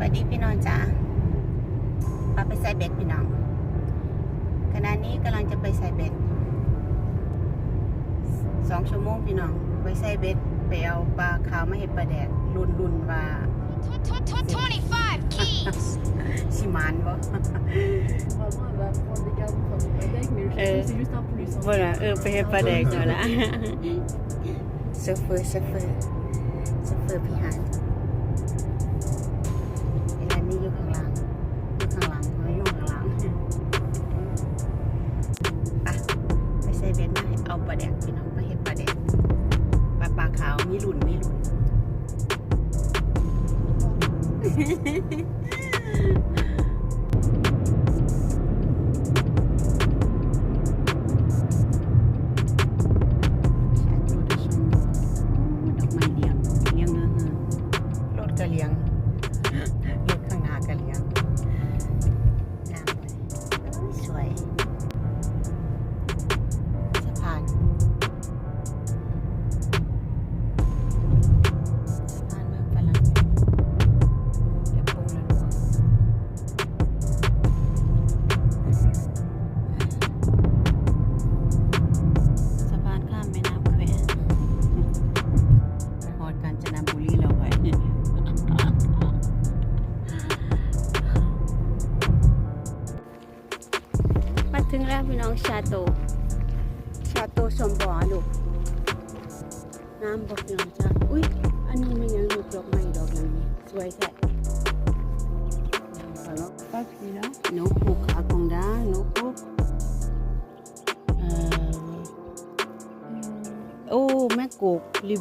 วัสดีพี่น้องจ้าปาไปใส่เบ็ดพี่น้องขณะนี้กำลังจะไปใส่เบ็ดสองชั่วโมงพี่น้อง ไปใส่เบ็ดไปเอาปลาขาวมาเห็ดปลาแดกรุนรุนๆว่า25 keys. ชิมานบ่ Vraiment, elle va prendre des garçons comme des mecs, mais le Euh, château, c'est juste un plus. hein. บ่ล่ะเออไปเห็ดปลาแดกก่อนละเซฟเฟอร์เซฟเฟอร์เซฟเฟอร์พี่หาน เอาปลาแดกพี่น้องปลาเห็ดปลาแดกปลาปลาขาวมีหลุนมีหลุน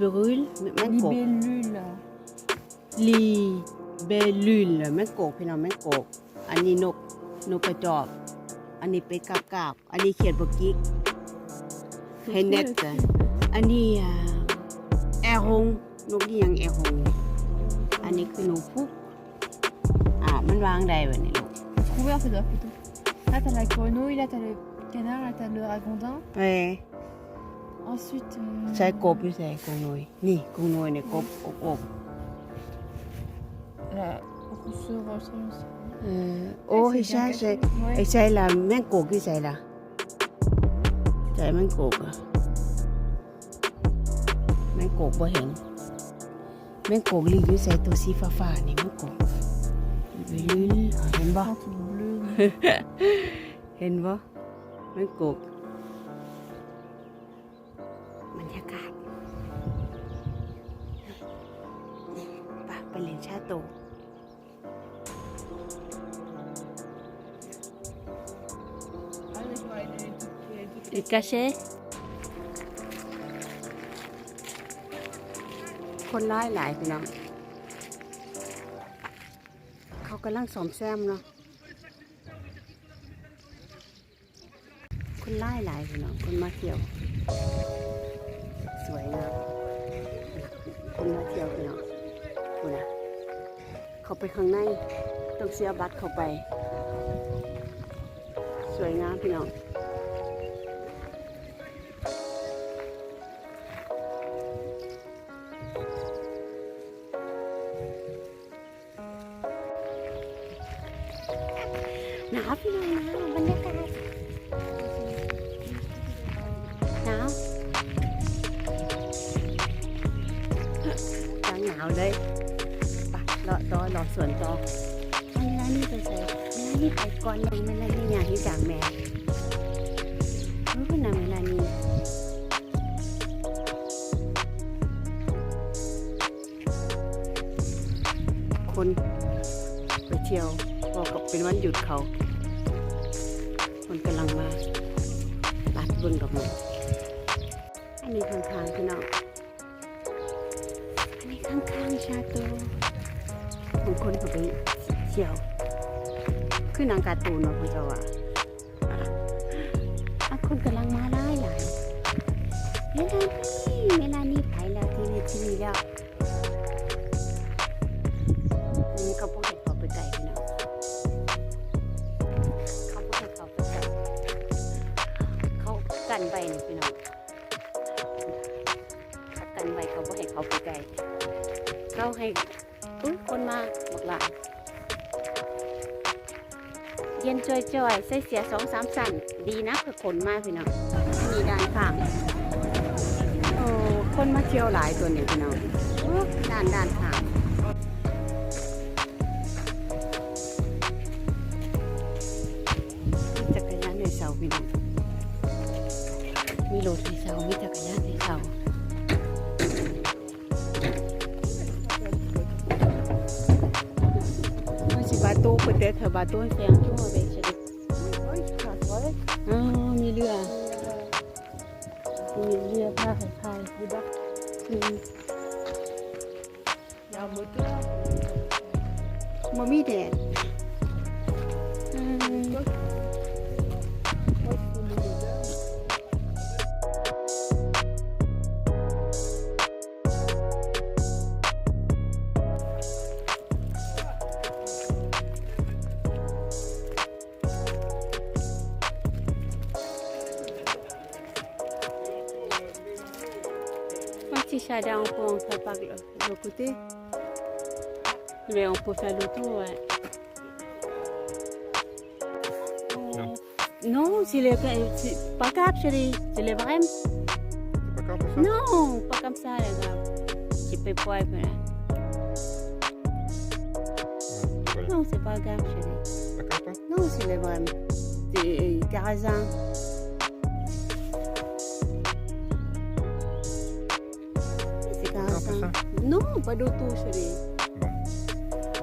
บลิเบรุลแม่กบ Libellule. ลีเบลูลแม่กบพี่น้องแม่กบอันนี้นกนกกระจอกอันนี้เป็ดกาบกาบอันนี้เขียดบกิก C'est Hey, trop net. le style. อันนี้อ่าแอร์ฮงนกนี่ยังแอร์ฮงอันนี้คือหนูพุกอ่ามันวางได้แบบนี้ลูก Couvert, ça doit plutôt. Là, t'as la grenouille, là, t'as le canard, là, t'as le ragondin. เอ้ย Ensuite. euh, ใช้กบอยู่ใส่กรงนวยนี่กรงนวยเนี่ยกบอบอบ La rousseur, euh, ça, je sais pas. เออโอ้ย c'est ใช่ bien ใช่ caché. ไอ้ Ouais. ใช่ละแม่งโกกที่ใส่ละใช่แม่งโกกอะแม่งโกกบ่เห็นแม่งโกกลีอยู่ใส่ตัวสีฟ้าๆนี่แม่งโกกลือเห็นบ่ Quand il bleu. เห็นบ่แม่งโกก trucs- อีกาเชคนร้ายหลายพี่น้อง เขากำลังสอมแซมเนาะ คนร้ายหลายพี่น้อง คนมาเที่ยว เขาไปข้างใน ต้องเสียบัตรเข้าไป สวยงามพี่น้องหนาวพี่น้องหนาวบรรยากาศหนาวจังหนาวเลย อต่อรอสวนต่อเอาเวลานี่ไปใส่เวลานี่ไปก่อนยังไม่ได้นี่อย่างที่จากแม่รู้ขนาดเวลานี้คนไปเที่ยวบอกกับเป็นวันหยุดเขา คนกำลังมาตัดบิ่งดอกไม้อันนี้ข้างๆพี่น้องอันนี้ข้างๆชาตบา คนก็ไปเที่ยว คือนางการ์ตูนเนาะคุณเจ้าอะคนกำลังมาไล่หลายเวลานี้เวลานี้ไปแล้วที่นี่ที่นี่แล้ว จ่อยๆ ใส่เสียสองสามสั่น ดีนะคือคนมากพี่น้องมีด้านข้างโอ้คนมาเที่ยวหลายตัวนี้พี่น้องด้านด้านข้างมีจักรยานในเสาพี่น้องมีรถในเสามีจักรยานในเสา Moi, c'est bateau, peut-être bateau, il fait un tour avec chérie. Ah, มีเรือมีเรือพาไปพายดูดักอืม Il y a un moteur. บ่มีแดดอืม Chada, on peut en faire par le, côté. Mais on peut faire le tour, ouais. Non. Non, c'est pas grave, chérie. C'est le vrai. C'est pas grave pour ça? Non, pas comme ça, les gars. Tu peux pas, voilà. Non, c'est pas grave, chérie. Pas grave, pas Non, c'est le vrai. C'est Carazan. Ça Non, pas du tout, chérie. Bon.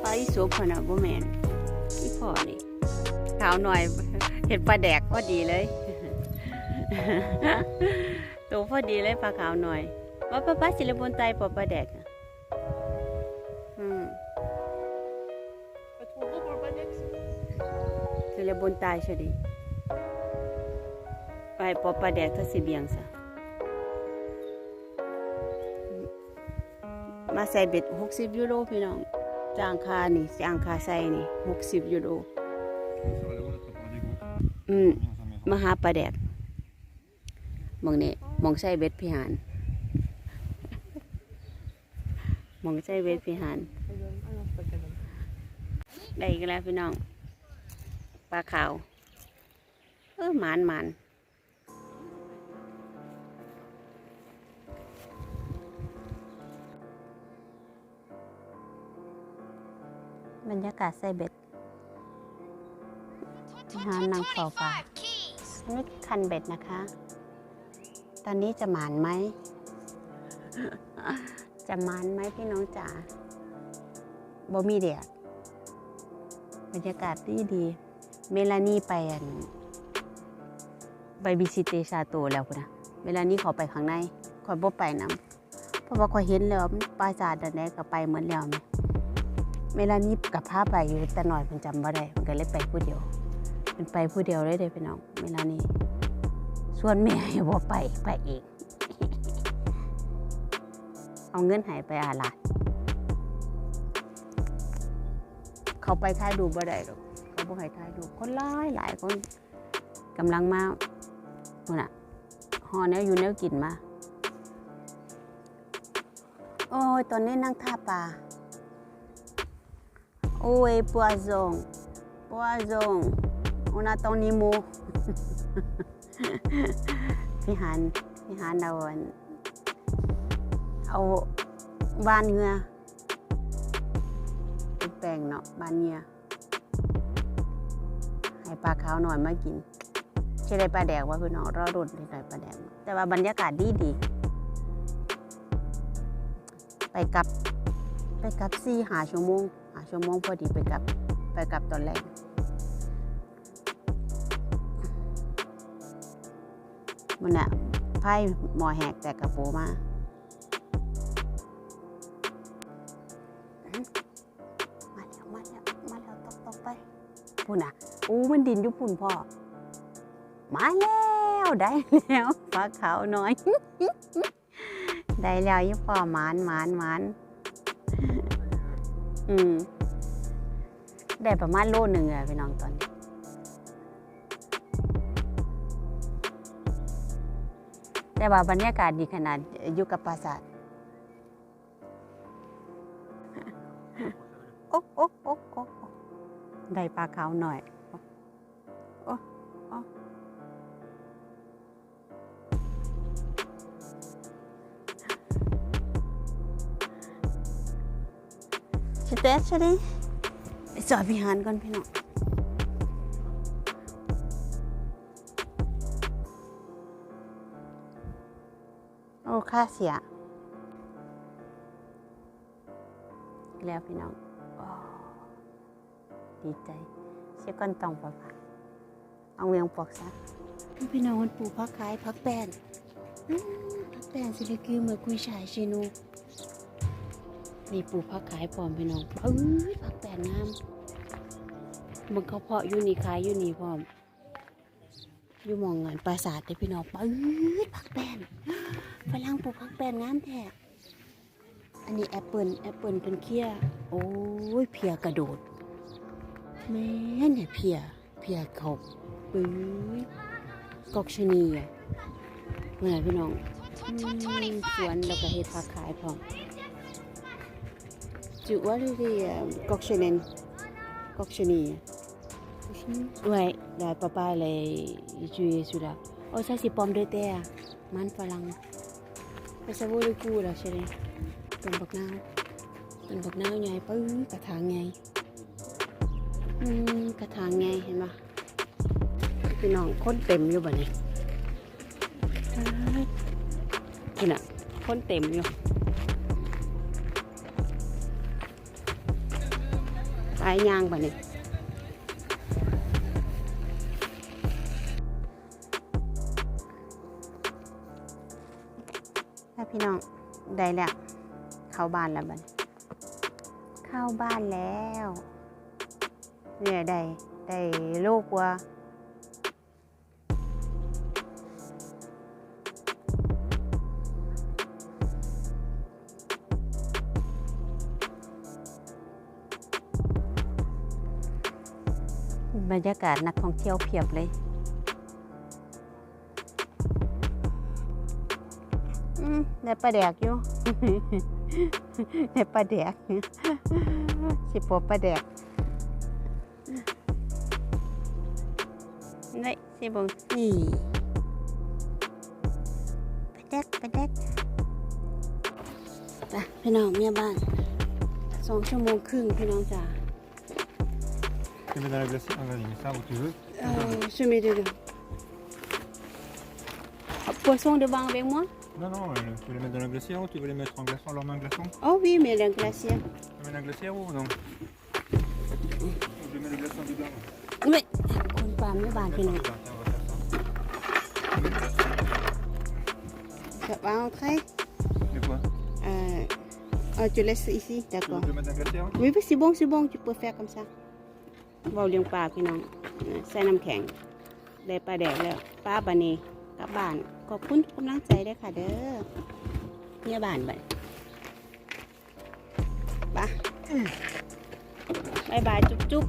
ไปโซพนะบ่แมนอีพ่อนี่ขาวหน่อยเห็นปลาแดกพอดีเลยตัวพอดีเลยปลาขาวหน่อย ว่าป้าป้าสิเลบนไตปอปลาแดกอะอืม Pas trop gros pour le panex สิเลบนไตใช่ดิไปปอปลาแดกถ้าสิเบียงซะ มาใส่เบ็ดหกสิบยูโรพี่น้องจ้างคานี่จ้างคาใส่นี่หกสิบยูโรอืมมาหาปลาแดกหมองนี่มองใส่เบ็ดพิหารมองใส่เบ็ดพิหารได้อีกแล้วพี่น้องปลาขาว เออหมานหมาน บรรยากาศใส่เบ็ดหานางเฝ้าปลาอันนี้คันเบ็ดนะคะ ตอนนี้จะหมานไหม จะหมานไหมพี่น้องจ๋าบ่มีแดดบรรยากาศดีดี เมลานี่ไปอันไปบิซิเตชาโตแล้วพุ่นะเมลานี่ขอไปข้างในขอบ่ไปนํเพราะว่าขอเห็นแล้วปราสาทอันใดก็ไปเหมือนแล้วแม่ เมลานี่กับพาไปอยู่แต่หน่อยมันจำบ่ได้มันก็เลยไปผู้เดียวเป็นไปผู้เดียวเลยเด้อพี่น้องเวลานี้ ส่วนแม่อย่าบอกไปไปเองเอาเงินหายไปอาลาดเขาไปถ่ายดูบ่ได้หรอกเขาบ่ให้ถ่ายดูคนหลายหลายคนกำลังมาคนน่ะหอแนวอยู่แนวกินมา โอ้ยตอนนี้นั่งท่าปลา โอ้ยปัวซงปัวซง on attend Nemo พี่หานพี่หานเอาอันเอาบ้านเงือเป็นแปลงเนาะบ้านเงือให้ปลาขาวหน่อยมากินใช่ได้ปลาแดกว่าพี่น้องรอดดได้ได้ปลาแดกแต่ว่าบรรยากาศดีดี ไปกลับไปกลับสี่หาชั่วโมง ชั่วโมงพอดีไปกลับไปกลับตอนแรกมันอะไพ่หมอแหกแต่กระโปรงมาอื้อมาแล้วมาแล้วมาแล้วตกตกไปพุ่นอะอู้มันดินอยู่พุ่นพ่อ มาแล้วได้แล้วปลาขาวน้อย ได้แล้วยี่พ่อหมานหมานหมานอืม ได้ประมาณโลหนึ่งอะพี่น้องตอนนี้แต่ว่าบรรยากาศดีขนาดอยู่กับปราสาทโอ๊กโอ๊กโอ๊กโอ๊กได้ปลาขาวหน่อยโอ๊โอ๊ชิเตชดิ จอดพิหารก่อนพี่น้องโอ้ค่าเสีย แล้วพี่น้องอดีใจ เชื่อก้อนตองปะพักเอาเวียงปอกซะพี่น้องมันปลูกพักขายพักแป้นพักแป้นสิเลยคือเหมือนกุยช่ายชินู นี่ปลูกพักขายพร้อมพี่น้องเอ้ยพักแป้นงามมันเขาเพาะอยู่นี่ขายอยู่นี่พร้อม อยู่มองเงินปราสาทเด้อพี่น้องปื๊ดพักแป้นฝรั่งปลูกพักแป้นงามแท้อันนี้แอปเปิลแอปเปิลเป็นเคี้ยโอ้ยเพียกระโดดแม่เนี่ยเพียเพียเขาปื้ยกอกชนีอะเมื่อไหร่พี่น้องสวนแล้วก็เฮ็ดผักขายพร้อม จุว่าเรียกอกชะเนนกอกชะนีอะ Ouais, là, papa, il a tué celui-là. Oh, ça, c'est pomme de terre. Man falang. Mais ça vaut le coup, là, chérie. ต้นบักนาวต้นบักนาวใหญ่ปื้อกระถางใหญ่อืมกระถางใหญ่เห็นปะพี่น้องคนเต็มอยู่บ่เนี่ยนี่น่ะคนเต็มอยู่ายยางไปนี่ถ้าพี่น้องได้แล้ว เข้าบ้านแล้วบัดนี้เข้าบ้านแล้วเนี่ยได้ได้ลูกว่า บรรยากาศนักท่องเที่ยวเพียบเลยอืมได้ปลาแดกอยู่ได้ปลาแดกสิปวปลาแดกนี่สิบงนี่ปลาแดกปลาแดกไปพี่น้องเมียบ้านสองชั่วโมงครึ่งพี่น้องจ๋า Tu mets dans la glacière ah, Vas-y, mets ça où tu veux. Euh, je mets dedans. Ah, poisson devant avec moi? Non, non, euh, tu veux les mettre dans la glacière ou tu veux les mettre en glaçon, leur main glaçon? Oh oui, mais la glacière. Tu mets la glacière ou non? Je mets le glaçon dedans. Mais, compte pas, mais bah, tu Ça va entrer? C'est quoi? Euh, oh, tu laisses ici, d'accord. Tu veux mettre dans la glacière? Oui c'est bon, c'est bon, tu peux faire comme ça. เบาเลี้ยงปลาพี่น้องเออใส่น้ำแข็งได้ปลาแดกแล้วปลาบานีกลับบ้านขอบคุณทุกกำลังใจด้วยค่ะเด้อเนี่ยบ้านไปไปบายบายจุ๊บจุ๊บ